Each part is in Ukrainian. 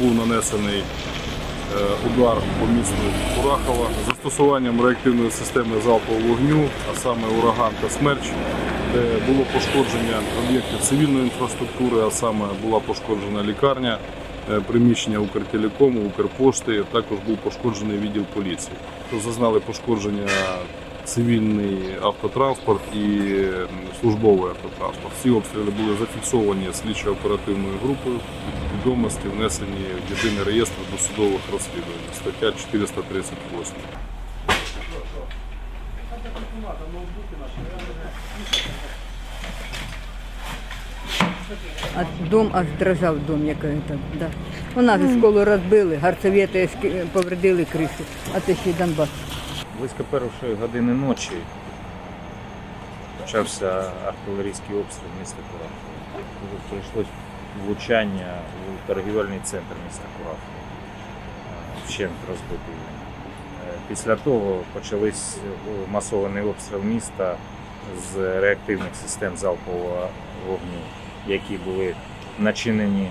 був нанесений е, удар по місту Курахова застосуванням реактивної системи залпового вогню, а саме ураган та смерч, де було пошкодження об'єктів цивільної інфраструктури, а саме була пошкоджена лікарня, е, приміщення Укртелекому, Укрпошти, також був пошкоджений відділ поліції. Зазнали пошкодження цивільний автотранспорт і службовий автотранспорт. Всі обстріли були зафіксовані слідчо-оперативною групою. Відомості внесені в єдиний реєстр досудових розслідувань. Стаття 438. А дом аж дрожав дом, як это, да. У нас mm. школу розбили, гарцевєти повредили кришу, а це ще й Донбас. Близько першої години ночі почався артилерійський обстріл міста Курахова. Прийшлось влучання у торгівельний центр міста Курахова. Е, Вщент розбитий. Е, Після того почались е, масований обстріл міста з реактивних систем залпового вогню, які були начинені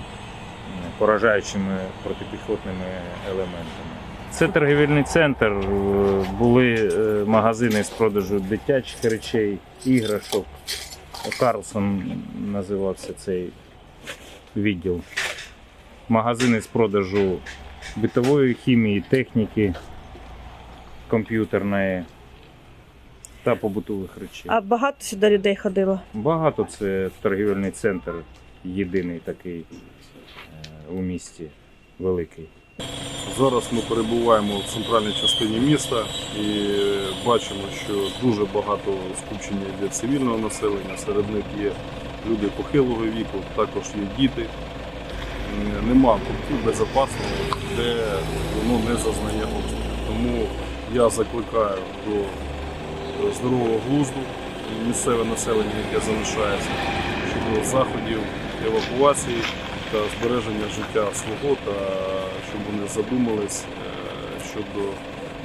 поражаючими протипіхотними елементами. Це торгівельний центр. Були магазини з продажу дитячих речей, іграшок. Карлсон називався цей відділ. Магазини з продажу битової хімії, техніки, комп'ютерної та побутових речей. А багато сюди людей ходило? Багато це торгівельний центр, єдиний такий е, у місті великий. Зараз ми перебуваємо в центральній частині міста і бачимо, що дуже багато скупчення для цивільного населення. Серед них є люди похилого віку, також є діти. Нема пунктів безпечного, де воно не зазнає обстрілів. Тому я закликаю до здорового глузду місцеве населення, яке залишається щодо заходів евакуації та збереження життя свого та щоб вони задумались е, щодо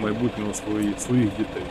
майбутнього своїх, своїх дітей.